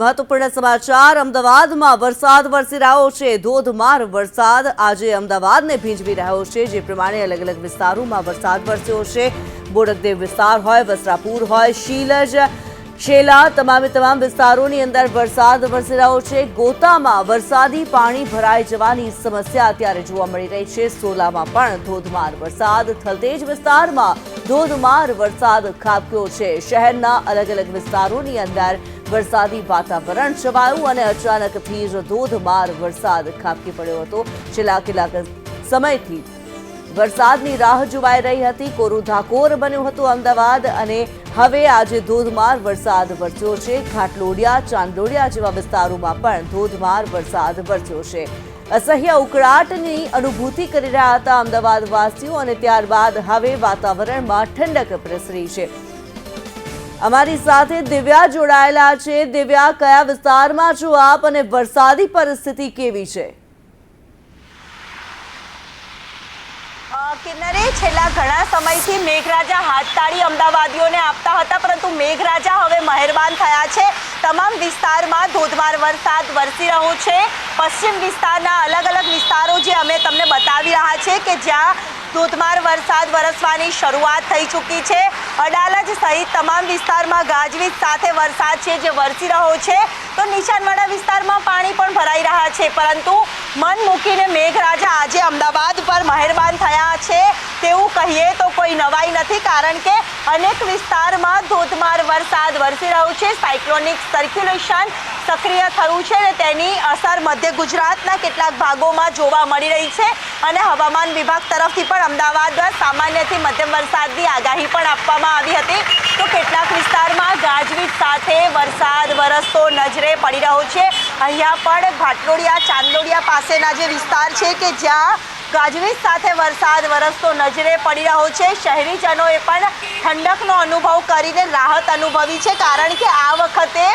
મહત્વપૂર્ણ સમાચાર, અમદાવાદમાં વરસાદ વરસી રહ્યો છે. ધોધમાર વરસાદ આજે અમદાવાદને ભીંજવી રહ્યો છે, જે પ્રમાણે અલગ અલગ વિસ્તારોમાં વરસાદ વરસ્યો છે. બોડકદેવ વિસ્તાર હોય, વસ્ત્રાપુર હોય, શીલજ શેલા તમામે તમામ વિસ્તારોની અંદર વરસાદ વરસી રહ્યો છે. ગોતામાં વરસાદી પાણી ભરાઈ જવાની સમસ્યા અત્યારે જોવા મળી રહી છે. સોલામાં પણ ધોધમાર વરસાદ. થલતેજ વિસ્તારમાં ધોધમાર વરસાદ ખાબક્યો છે. શહેરના અલગ અલગ વિસ્તારોની અંદર વરસાદી વાતાવરણ છવાયું અને અચાનકથી જ ધોધમાર વરસાદ ખાબકી પડ્યો હતો. છેલ્લા કેટલાક સમયથી વરસાદની રાહ જોવાઈ રહી હતી. કોરું ધાકોર બન્યું હતું અમદાવાદ અને હવે આજે ધોધમાર વરસાદ વરસ્યો છે. ઘાટલોડિયા, ચાંદલોડિયા જેવા વિસ્તારોમાં પણ ધોધમાર વરસાદ વરસ્યો છે. અસહ્ય ઉકળાટની અનુભૂતિ કરી રહ્યા હતા અમદાવાદ વાસીઓ અને ત્યારબાદ હવે વાતાવરણમાં ઠંડક પ્રસરી છે. અમારી સાથે દિવ્યા જોડાયેલા છે. દિવ્યા, કયા વિસ્તારમાં છો આપ અને વરસાદી પરિસ્થિતિ કેવી છે? કિન્નરે છેલ્લા ઘણા સમયથી મેઘરાજા હાથતાળી અમદાવાદીઓને આપતા હતા, પરંતુ મેઘરાજા હવે મહેરબાન થયા છે. તમામ વિસ્તારમાં ધોધમાર વરસાદ વરસી રહ્યો છે. પશ્ચિમ વિસ્તારના અલગ અલગ વિસ્તારો જે અમે તમને બતાવી રહ્યા છે કે જ્યાં ધોધમાર વરસાદ વરસવાની શરૂઆત થઈ ચૂકી છે. અડાલજ સહિત તમામ વિસ્તારમાં ગાજવીજ સાથે વરસાદ છે જે વરસી રહ્યો છે. તો નીચાણવાળા વિસ્તારમાં પાણી પણ ભરાઈ રહ્યા છે. પરંતુ મન મૂકીને મેઘરાજા આજે અમદાવાદ પર મહેરબાન થયા છે. તેવું કહીએ તો કોઈ નવાઈ નથી, કારણ કે અનેક વિસ્તારમાં ધોધમાર વરસાદ વરસી રહ્યો છે. સાયક્લોનિક સર્ક્યુલેશન સક્રિય થયું છે અને તેની અસર મધ્ય ગુજરાતના કેટલાક ભાગોમાં જોવા મળી રહી છે. અને હવામાન વિભાગ તરફથી પણ અમદાવાદમાં સામાન્યથી મધ્યમ વરસાદની આગાહી પણ આપવામાં આવી હતી. તો કેટલાક વિસ્તારમાં ગાજવીજ સાથે વરસાદ વરસતો નજરે પડી રહ્યો છે. અહીંયા પણ ભાટલોડિયા, ચાંદલોડિયા પાસેના જે વિસ્તાર છે કે જ્યાં ગાજવીજ સાથે વરસાદ, વરસતો નજરે પડી રહ્યો છે. શહેરીજનોએ પણ ઠંડકનો અનુભવ કરીને રાહત અનુભવી છે, કારણ કે આ વખતે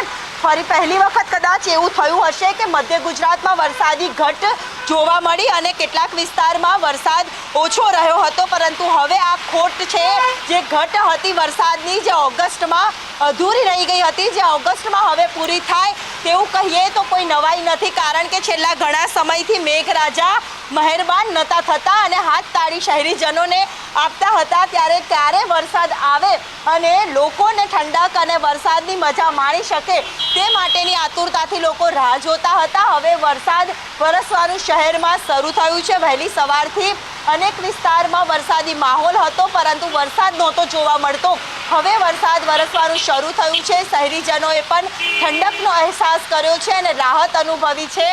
ફરી પહેલી વખત કદાચ એવું થયું હશે કે મધ્ય ગુજરાતમાં વરસાદી ઘટ જોવા મળી અને કેટલાક વિસ્તારમાં વરસાદ ઓછો રહ્યો હતો, પરંતુ હવે આ ખોટ છે જે ઘટ હતી વરસાદની, જે ઓગસ્ટમાં અધૂરી રહી ગઈ હતી, જે ઓગસ્ટમાં હવે પૂરી થાય તેવું કહીએ તો કોઈ નવાઈ નથી, કારણ કે છેલ્લા ઘણા સમયથી મેઘરાજા મહેરબાન નહોતા થતા અને હાથ તાળી શહેરીજનોને આપતા હતા. ત્યારે ક્યારે વરસાદ આવે અને લોકોને ઠંડક અને વરસાદની મજા માણી શકે તે માટેની આતુરતાથી લોકો રાહ જોતા હતા. હવે વરસાદ વરસવાનું શહેરમાં શરૂ થયું છે. વહેલી સવારથી અનેક વિસ્તારમાં વરસાદી માહોલ હતો, પરંતુ વરસાદ નહોતો જોવા મળતો. હવે વરસાદ વરસવાનું શરૂ થયું છે. શહેરીજનોએ પણ ઠંડકનો અહેસાસ કર્યો છે અને રાહત અનુભવી છે.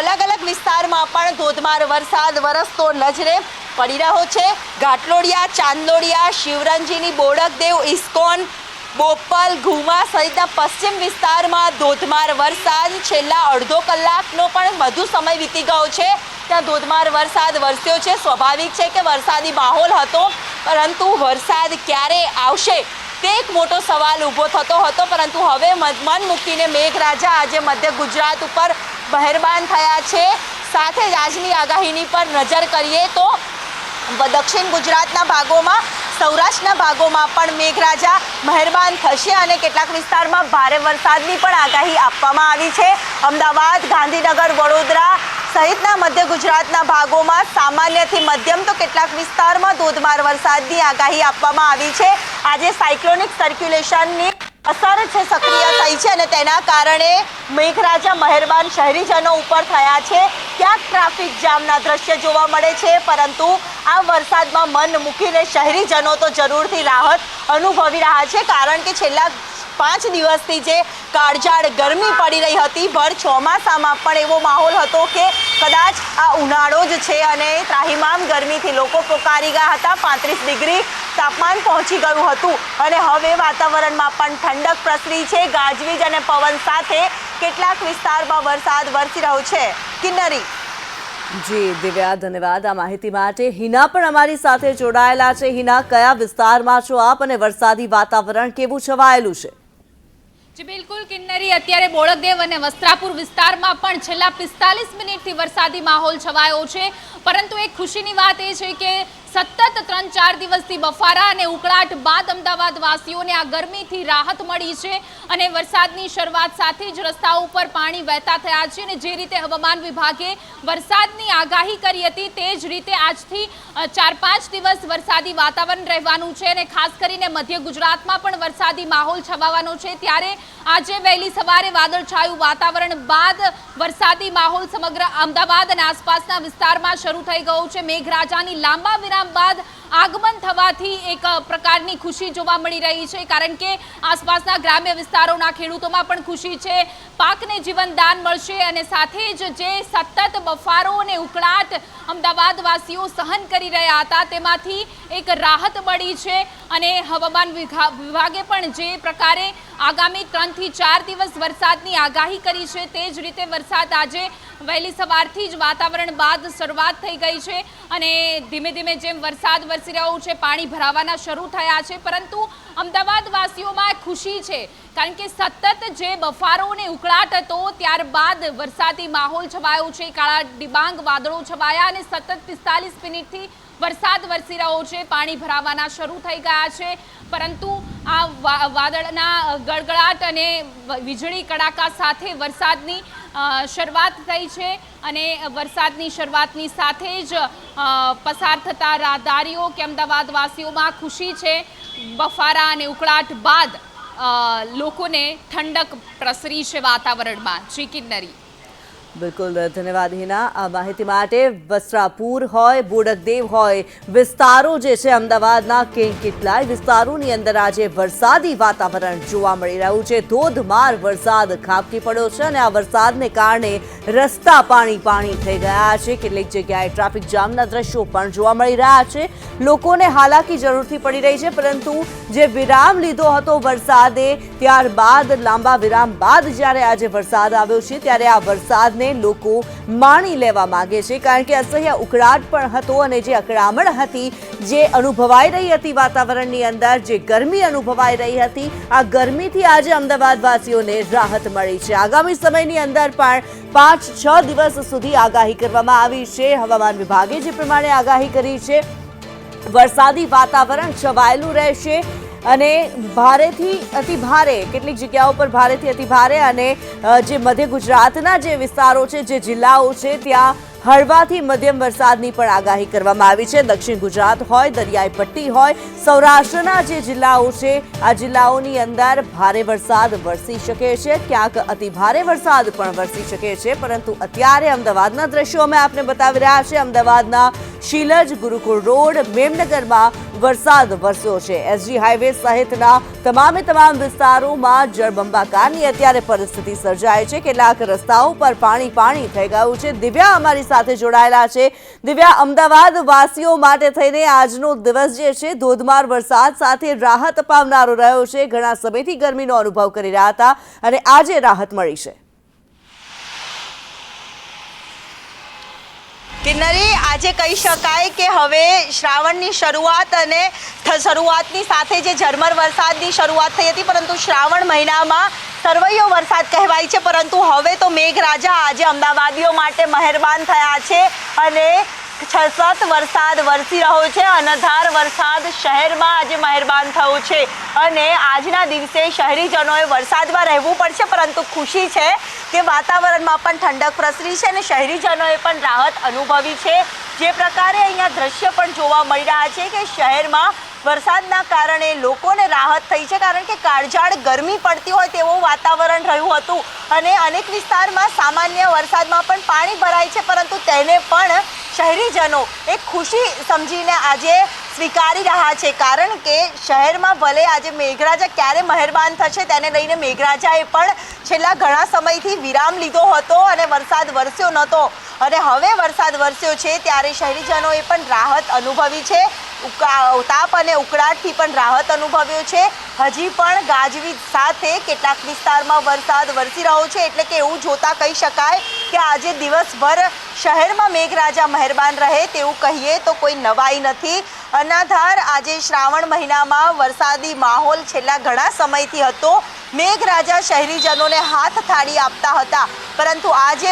અલગ અલગ વિસ્તારમાં પણ ધોધમાર વરસાદ વરસતો નજરે પડી રહ્યો છે. ઘાટલોડિયા, ચાંદલોડિયા, શિવરંજીની બોડકદેવ, ઇસ્કોન બોપલ, ઘુમા સહિતના પશ્ચિમ વિસ્તારમાં ધોધમાર વરસાદ. છેલ્લા અડધો કલાકનો પણ વધુ સમય વીતી ગયો છે. ત્યાં ધોધમાર વરસાદ વરસ્યો છે. સ્વાભાવિક છે કે વરસાદી માહોલ હતો, પરંતુ વરસાદ ક્યારે આવશે? તે એક મોટો સવાલ ઊભો થતો હતો, પરંતુ હવે મન મૂકીને મેઘરાજા આજે મધ્ય ગુજરાત ઉપર મહેરબાન થયા છે. સાથે જ આજની આગાહીની પર નજર કરીએ તો દક્ષિણ ગુજરાતના ભાગોમાં, સૌરાષ્ટ્રના ભાગોમાં પણ મેઘરાજા મહેરબાન થશે અને કેટલાક વિસ્તારમાં ભારે વરસાદની પણ આગાહી આપવામાં આવી છે. અમદાવાદ, ગાંધીનગર, વડોદરા સહિતના મધ્ય ગુજરાતના ભાગોમાં સામાન્યથી મધ્યમ તો કેટલાક વિસ્તારમાં ધોધમાર વરસાદની આગાહી આપવામાં આવી છે. આજે સાયક્લોનિક સર્ક્યુલેશનની અસર છે, સક્રિય થઈ છે અને તેના કારણે મેઘરાજા મહેરબાન શહેરીજનો ઉપર થયા છે. ક્યાંક ટ્રાફિક જામના દ્રશ્ય જોવા મળે છે, પરંતુ આ વરસાદમાં મન મૂકીને શહેરીજનો તો જરૂરથી રાહત અનુભવી રહ્યા છે, કારણ કે છેલ્લા પાંચ દિવસથી જે કાળઝાળ ગરમી પડી રહી હતી, ભર ચોમાસામાં પણ એવો માહોલ હતો કે કદાચ આ ઉનાળો જ છે અને ત્રાહિમામ ગરમીથી લોકો પોકારી ગયા હતા. પાંત્રીસ ડિગ્રી તાપમાન પહોંચી ગયું હતું અને હવે વાતાવરણમાં પણ ઠંડક પ્રસરી છે. ગાજવીજ અને પવન સાથે કેટલાક વિસ્તારમાં વરસાદ વરસી રહ્યો છે. કિન્નરી. જી, દિવ્યા ધન્યવાદ આ માહિતી માટે. હિના પણ અમારી સાથે જોડાયેલા છે. હિના, કયા વિસ્તારમાં છો આપ અને વરસાદી વાતાવરણ કેવું છવાયેલું છે? જી, બિલકુલ કિન્નરી. અત્યારે બોળકદેવ અને વસ્ત્રાપુર વિસ્તારમાં પણ છેલ્લા પિસ્તાલીસ મિનિટથી વરસાદી માહોલ છવાયો છે. પરંતુ એક ખુશીની વાત એ છે કે સતત ત્રણ ચાર દિવસથી બફારા અને ઉકળાટ બાદ અમદાવાદ વાસીઓને આ ગરમીથી રાહત મળી છે અને વરસાદની શરૂઆત સાથે જ રસ્તાઓ ઉપર પાણી વહેતા થયા છે અને જે રીતે હવામાન વિભાગે વરસાદની આગાહી કરી હતી તે જ રીતે આજથી ચાર પાંચ દિવસ વરસાદી વાતાવરણ રહેવાનું છે અને ખાસ કરીને મધ્ય ગુજરાતમાં પણ વરસાદી માહોલ છવાવાનો છે. ત્યારે આજે વહેલી સવારે વાદળછાયું વાતાવરણ બાદ વરસાદી માહોલ સમગ્ર અમદાવાદ અને આસપાસના વિસ્તારમાં શરૂ થઈ ગયો છે. મેઘરાજાની લાંબા વિરામ બાદ આગમન થવાથી એક પ્રકારની ખુશી જોવા મળી રહી છે, કારણ કે આસપાસના ગ્રામ્ય વિસ્તારોના ખેડૂતોમાં પણ ખુશી છે. પાકને જીવનદાન મળશે અને સાથે જ જે સતત બફારો અને ઉકળાટ અમદાવાદવાસીઓ સહન કરી રહ્યા હતા, તેમાંથી એક રાહત મળી છે અને હવામાન વિભા- વિભાગે પણ જે પ્રકારે આગામી ત્રણથી ચાર દિવસ વરસાદની આગાહી કરી છે, તે જ રીતે વરસાદ આજે વહેલી સવારથી જ વાતાવરણ બાદ શરૂઆત થઈ ગઈ છે અને ધીમે ધીમે જેમ વરસાદ વરસી રહ્યો છે, પાણી ભરાવાના શરૂ થયા છે, પરંતુ અમદાવાદવાસીઓમાં ખુશી છે. કારણ કે સતત જે બફારો અને ઉકળાટ હતો, ત્યારબાદ વરસાદી માહોલ છવાયો છે, કાળા ડિબાંગ વાદળો છવાયા અને સતત પિસ્તાલીસ મિનિટથી વરસાદ વરસી રહ્યો છે, પાણી ભરાવાના શરૂ થઈ ગયા છે. પરંતુ આ વાદળના ગળગળાટ અને વીજળી કડાકા સાથે વરસાદની શરૂઆત થઈ છે અને વરસાદની શરૂઆતની સાથે જ પસાર થતા રાહદારીઓ કે અમદાવાદવાસીઓમાં ખુશી છે. બફારા અને ઉકળાટ બાદ લોકોને ઠંડક પ્રસરી છે વાતાવરણમાં. જી કિન્નરી. બિલકુલ, ધન્યવાદ હિના. આ માહિતી માટે વસ્ત્રાપુર હોય, બોડકદેવ હોય, વિસ્તારો જે છે, અમદાવાદના કે કેટલાય વિસ્તારોની અંદર આજે વરસાદી વાતાવરણ જોવા મળી રહ્યું છે. ધોધમાર વરસાદ ખાબકી પડ્યો છે અને આ વરસાદને કારણે રસ્તા પાણી પાણી થઈ ગયા છે. કેટલીક જગ્યાએ ટ્રાફિક જામના દ્રશ્યો પણ જોવા મળી રહ્યા છે. લોકોને હાલાકી જરૂરથી પડી રહી છે, પરંતુ જે વિરામ લીધો હતો વરસાદે, ત્યારબાદ, લાંબા વિરામ બાદ જ્યારે આજે વરસાદ આવ્યો છે, ત્યારે આ વરસાદને લોકો માણી લેવા માંગે છે કારણ કે અસહ્ય ઉકળાટ પણ હતો અને જે અકળામણ હતી, જે અનુભવાઈ રહી હતી વાતાવરણની અંદર, જે ગરમી અનુભવાઈ રહી હતી, આ ગરમીથી આજે અમદાવાદવાસીઓને રાહત મળી છે. આગામી સમયની અંદર પણ પાંચ છ દિવસ સુધી આગાહી કરવામાં આવી છે. હવામાન વિભાગે જે પ્રમાણે આગાહી કરી છે, વરસાદી વાતાવરણ છવાયેલું રહેશે. અને ભારેથી અતિ ભારે, કેટલીક જગ્યાઓ પર ભારેથી અતિ ભારે અને જે મધ્ય ગુજરાતના જે વિસ્તારો છે, જે જિલ્લાઓ છે, ત્યાં હળવાથી મધ્યમ વરસાદની પણ આગાહી કરવામાં આવી છે. દક્ષિણ ગુજરાત હોય દરિયાઈ પટ્ટી હોય, સૌરાષ્ટ્રના જે જિલ્લાઓ છે, આ જિલ્લાઓની અંદર ભારે વરસાદ વરસી શકે છે. ક્યાંક અતિ ભારે વરસાદ પણ વરસી શકે છે. પરંતુ અત્યારે અમદાવાદના દ્રશ્યો અમે આપને બતાવી રહ્યા છે અમદાવાદના શીલજ ગુરુકુળ રોડ, મેમનગરમાં વરસાદ વરસ્યો છે. એસજી હાઈવે સહિતના તમામે તમામ વિસ્તારોમાં જળબંબાકારની અત્યારે પરિસ્થિતિ સર્જાય છે. કેટલાક રસ્તાઓ પર પાણી પાણી થઈ ગયું છે. દિવ્યા અમારી સાથે જોડાયેલા છે. દિવ્યા, અમદાવાદ વાસીઓ માટે થઈને આજનો દિવસ જે છે, ધોધમાર વરસાદ સાથે રાહત પામનારો રહ્યો છે. ઘણા સમયથી ગરમીનો અનુભવ કરી રહ્યા હતા અને આજે રાહત મળી છે. કિન્નરી, આજે કહી શકાય કે હવે શ્રાવણની શરૂઆત અને શરૂઆતની સાથે જે ઝરમર વરસાદની શરૂઆત થઈ હતી, પરંતુ શ્રાવણ મહિનામાં સરવૈયો વરસાદ કહેવાય છે, પરંતુ હવે તો મેઘરાજા આજે અમદાવાદીઓ માટે મહેરબાન થયા છે અને છસત વરસાદ વરસી રહ્યો છે. અનધાર વરસાદ શહેરમાં આજે મહેરબાન થયો છે. અને આજના દિવસે શહેરીજનોએ વરસાદમાં રહેવું પડશે, પરંતુ ખુશી છે કે વાતાવરણમાં પણ ઠંડક પ્રસરી છે અને શહેરીજનોએ પણ રાહત અનુભવી છે. જે પ્રકારે અહીંયા દ્રશ્ય પણ જોવા મળી રહ્યા છે કે શહેરમાં વરસાદના કારણે લોકોને રાહત થઈ છે, કારણ કે કાળઝાળ ગરમી પડતી હોય તેવું વાતાવરણ રહ્યું હતું. અને અનેક વિસ્તારમાં સામાન્ય વરસાદમાં પણ પાણી ભરાય છે, પરંતુ તેને પણ શહેરીજનો એક ખુશી સમજીને આજે સ્વીકારી રહ્યા છે. કારણ કે શહેરમાં ભલે આજે મેઘરાજા ક્યારે મહેરબાન થશે તેને લઈને મેઘરાજાએ પણ છેલ્લા ઘણા સમયથી વિરામ લીધો હતો અને વરસાદ વરસ્યો નહોતો. અને હવે વરસાદ વરસ્યો છે ત્યારે શહેરીજનોએ પણ રાહત અનુભવી છે. તાપ અને ઉકળાટથી પણ રાહત અનુભવ્યો છે. હજી પણ ગાજવીજ સાથે કેટલાક વિસ્તારમાં વરસાદ વરસી રહ્યો છે એટલે કે એવું જોતા કહી શકાય કે આજે દિવસભર શહેરમાં મેઘરાજા મહેરબાન રહે તેવું કહીએ તો કોઈ નવાઈ નથી. અનાધાર આજે શ્રાવણ મહિનામાં વરસાદી માહોલ છેલ્લા ઘણા સમયથી હતો. મેઘરાજા શહેરીજનોને હાથ થાળી આપતા હતા. પરંતુ આજે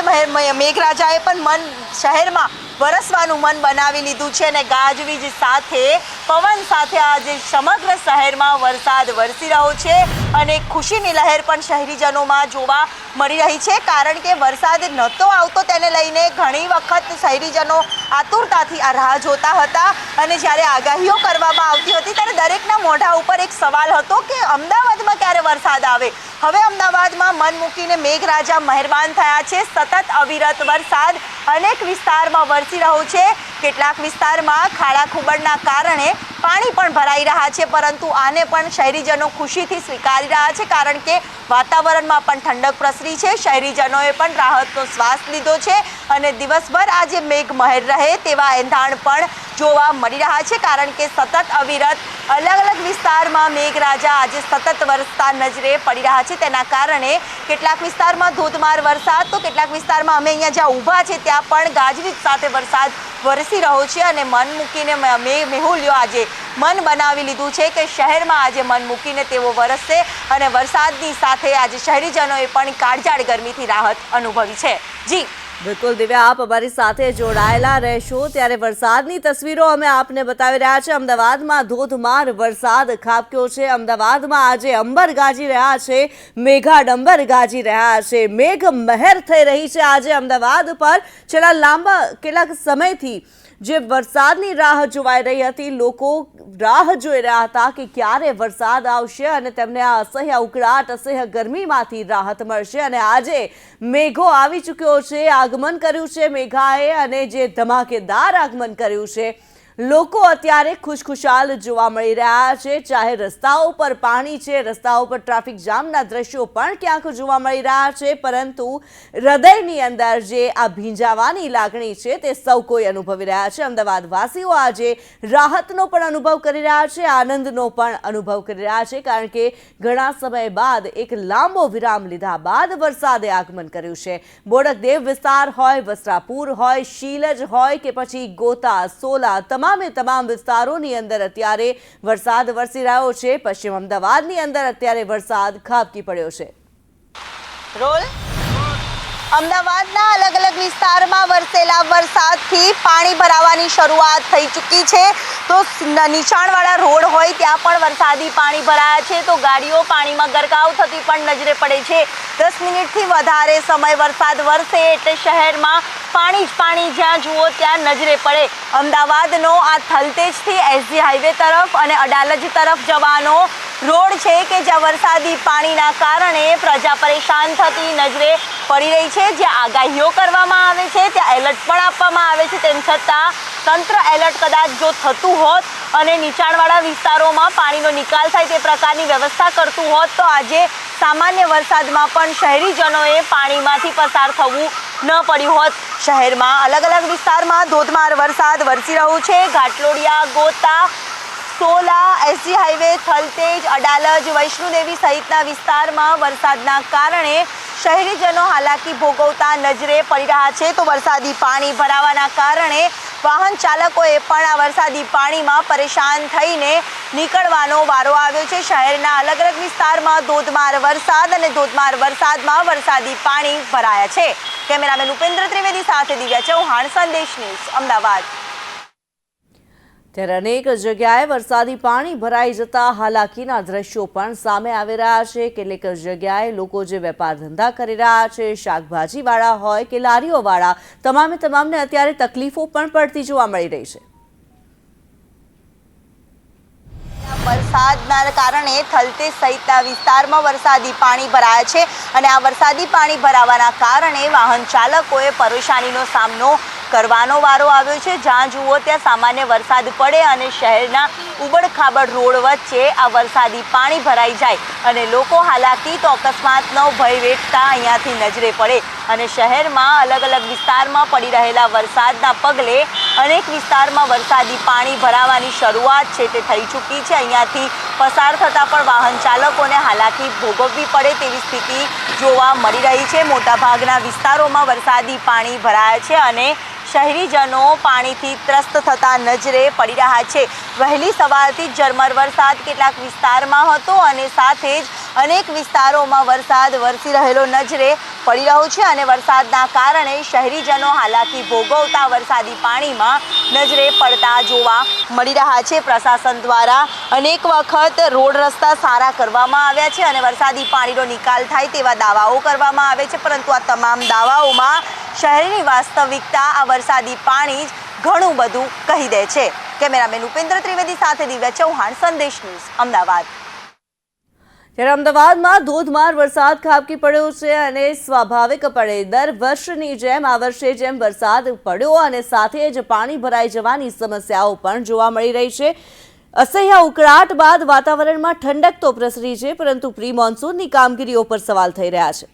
મેઘરાજાએ પણ મન શહેરમાં વરસવાનું મન બનાવી લીધું છે અને ગાજવીજ સાથે, પવન સાથે આજે સમગ્ર શહેરમાં વરસાદ વરસી રહ્યો છે અને ખુશીની લહેર પણ શહેરીજનોમાં જોવા મળી રહી છે. કારણ કે વરસાદ નહોતો આવતો તેને લઈને ઘણી વખત શહેરીજનો આતુરતાથી આ રાહ જોતા હતા અને જ્યારે આગાહીઓ કરવામાં આવતી હતી ત્યારે દરેકના મોઢા ઉપર એક સવાલ હતો કે અમદાવાદમાં ક્યારે વરસાદ આવે. હવે અમદાવાદમાં મન મૂકીને મેઘરાજા મહેરબાન થયા છે. સતત અવિરત વરસાદ અનેક વિસ્તારમાં વરસી રહ્યો છે. કેટલાક વિસ્તારમાં ખાડા ખુબડના કારણે પાણી પણ ભરાઈ રહ્યા છે, પરંતુ આને પણ શહેરીજનો ખુશીથી સ્વીકારી રહ્યા છે, કારણ કે વાતાવરણમાં પણ ઠંડક પ્રસરી છે. શહેરીજનોએ પણ રાહતનો શ્વાસ લીધો છે અને દિવસભર આજે મેઘ મહેર રહે તેવા એંધાણ પણ જોવા મળી રહ્યા છે, કારણ કે સતત અવિરત અલગ અલગ વિસ્તારમાં મેઘરાજા આજે સતત વરસતા નજરે પડી રહ્યા છે. તેના કારણે કેટલાક વિસ્તારમાં ધોધમાર વરસાદ, તો કેટલાક વિસ્તારમાં અમે અહીંયા જ્યાં ઊભા છે ત્યાં પણ ગાજવીજ સાથે વરસાદ વરસી રહ્યો છે અને મન મૂકીને મેહુલ્યો આજે મન બનાવી લીધું છે કે શહેરમાં આજે મન મૂકીને તેઓ વરસશે અને વરસાદની સાથે આજે શહેરીજનોએ પણ કાળજાળ ગરમીથી રાહત અનુભવી છે. જી. બિલકુલ દિવ્યા, આપ અમારી સાથે જોડાયેલા રહેશો. ત્યારે વરસાદની તસવીરો અમે આપને બતાવી રહ્યા છે. અમદાવાદમાં ધોધમાર વરસાદ ખાબક્યો છે. અમદાવાદમાં આજે અંબર ગાજી રહ્યા છે. મેઘાડંબર ગાજી રહ્યા છે. મેઘ મહેર થઈ રહી છે. આજે અમદાવાદ પર છેલ્લા લાંબા કેટલાક સમયથી જે વરસાદની રાહ જોવાઈ રહી હતી, લોકો રાહ જોઈ રહ્યા હતા કે ક્યારે વરસાદ આવશે અને તેમને આ અસહ્ય ઉકળાટ, અસહ્ય ગરમીમાંથી રાહત મળશે. અને આજે મેઘો આવી ચૂક્યો છે, આગમન કર્યું છે, મેઘાએ અને જે ધમાકેદાર આગમન કર્યું છે લોકો અત્યારે ખુશખુશાલ જોવા મળી રહ્યા છે. ચાહે રસ્તાઓ પર પાણી છે, રસ્તાઓ પર ટ્રાફિક જામના દ્રશ્યો પણ ક્યાંક જોવા મળી રહ્યા છે. પરંતુ હૃદયની અંદર જે આ ભીંજાવાની લાગણી છે તે સૌ કોઈ અનુભવી રહ્યા છે. અમદાવાદ વાસીઓ આજે રાહતનો પણ અનુભવ કરી રહ્યા છે, આનંદનો પણ અનુભવ કરી રહ્યા છે, કારણ કે ઘણા સમય બાદ એક લાંબો વિરામ લીધા બાદ વરસાદે આગમન કર્યું છે. બોડકદેવ વિસ્તાર હોય, વસ્ત્રાપુર હોય, શીલજ હોય કે પછી ગોતા, સોલા, તમામે તમામ વિસ્તારોની અંદર અત્યારે વરસાદ વરસી રહ્યો છે. પશ્ચિમ અમદાવાદની અંદર અત્યારે વરસાદ ખાબકી પડ્યો છે. રોલ? અમદાવાદના અલગ અલગ વિસ્તારમાં વરસેલા વરસાદથી પાણી ભરાવાની શરૂઆત થઈ ચૂકી છે. તો નીચાણવાળા રોડ હોય ત્યાં પણ વરસાદી પાણી ભરાયા છે, તો ગાડીઓ પાણીમાં ગરકાવ થતી પણ નજરે પડે છે. દસ મિનિટથી વધારે સમય વરસાદ વરસે એટલે શહેરમાં પાણી જ પાણી જ્યાં જુઓ ત્યાં નજરે પડે. અમદાવાદનો આ થલતેજથી એસજી હાઈવે તરફ અને અડાલજ તરફ જવાનો રોડ છે કે જ્યાં વરસાદી પાણીના કારણે પ્રજા પરેશાન થતી નજરે પડી રહી છે. જ્યાં આગાહીઓ કરવામાં આવે છે, ત્યાં એલર્ટ પણ આપવામાં આવે છે. તેમ છતાં, તંત્ર એલર્ટ કદાચ જો થતું હોત અને નીચાણવાળા વિસ્તારોમાં પાણીનો નિકાલ થાય તે પ્રકારની વ્યવસ્થા કરતું હોત, તો આજે સામાન્ય વરસાદમાં પણ શહેરીજનોએ પાણીમાંથી પસાર થવું ન પડ્યું હોત. શહેરમાં અલગ અલગ વિસ્તારમાં ધોધમાર વરસાદ વરસી રહ્યો છે. Ghatlodia, Gota Sola S G highway, Thaltej, Adalaj, Vaishnodevi સહિતના વિસ્તારમાં વરસાદના કારણે શહેરીજનો હાલાકી ભોગવતા નજરે પડી રહ્યા છે. તો વરસાદી પાણી ભરાવાના કારણે વાહન ચાલકોએ પણ આ વરસાદી પાણીમાં પરેશાન થઈને નીકળવાનો વારો આવ્યો છે. શહેરના અલગ અલગ વિસ્તારમાં ધોધમાર વરસાદ અને ધોધમાર વરસાદમાં વરસાદી પાણી ભરાયા છે. કેમેરામેન ઉપેન્દ્ર ત્રિવેદી સાથે દિવ્યા ચૌહાણ, સંદેશ ન્યૂઝ, અમદાવાદ. ત્યારે અનેક જગ્યાએ વરસાદી પાણી ભરાઈ જતા હાલાકીના દ્રશ્યો પણ સામે આવી રહ્યા છે. કેટલીક જગ્યાએ લોકો જે વેપાર ધંધા કરી રહ્યા છે, શાકભાજીવાળા હોય કે લારીઓવાળા, તમામે તમામને અત્યારે તકલીફો પણ પડતી જોવા મળી રહી છે. વરસાદના કારણે થલતેજ સહિતના વિસ્તારમાં વરસાદી પાણી ભરાયા છે અને આ વરસાદી પાણી ભરાવાના કારણે વાહન ચાલકોએ પરેશાનીનો સામનો કરવાનો વારો આવ્યો છે. જ્યાં જુઓ ત્યાં સામાન્ય વરસાદ પડે અને શહેરના ઉબડખાબડ રોડ વચ્ચે આ વરસાદી પાણી ભરાઈ જાય અને લોકો હાલાકી તો અકસ્માતનો ભય વેઠતા અહીંયાથી નજરે પડે અને શહેરમાં અલગ અલગ વિસ્તારમાં પડી રહેલા વરસાદના પગલે અનેક વિસ્તારમાં વરસાદી પાણી ભરાવાની શરૂઆત છે તે થઈ ચૂકી છે. અહીંયાથી પસાર થતાં પણ વાહન ચાલકોને હાલાકી ભોગવવી પડે તેવી સ્થિતિ જોવા મળી રહી છે. મોટાભાગના વિસ્તારોમાં વરસાદી પાણી ભરાયા છે અને શહેરીજનો પાણીથી ત્રસ્ત થતા નજરે પડી રહ્યા છે. વહેલી સવારથી જ ઝરમર વરસાદ કેટલાક વિસ્તારમાં હતો અને સાથે જ અનેક વિસ્તારોમાં વરસાદ વરસી રહેલો નજરે પડી રહ્યો છે અને વરસાદના કારણે શહેરીજનો હાલાકી ભોગવતા વરસાદી પાણીમાં નજરે પડતા જોવા મળી રહ્યા છે. પ્રશાસન દ્વારા અનેક વખત રોડ રસ્તા સારા કરવામાં આવ્યા છે અને વરસાદી પાણીનો નિકાલ થાય તેવા દાવાઓ કરવામાં આવે છે. પરંતુ આ તમામ દાવાઓમાં શહેરની વાસ્તવિકતા આ વરસાદી પાણી જ ઘણું બધું કહી દે છે. કેમેરામેન ઉપેન્દ્ર ત્રિવેદી સાથે દિવ્યા ચૌહાણ, સંદેશ ન્યૂઝ, અમદાવાદ. જ્યારે અમદાવાદમાં ધોધમાર વરસાદ ખાબકી પડ્યો છે અને સ્વાભાવિક પડે. દર વર્ષની જેમ આ વર્ષે જેમ વરસાદ પડ્યો અને સાથે જ પાણી ભરાઈ જવાની સમસ્યાઓ પણ જોવા મળી રહી છે. અસહ્ય ઉકળાટ બાદ વાતાવરણમાં ઠંડક તો પ્રસરી છે, પરંતુ પ્રી મોન્સૂનની કામગીરીઓ પર સવાલ થઈ રહ્યા છે.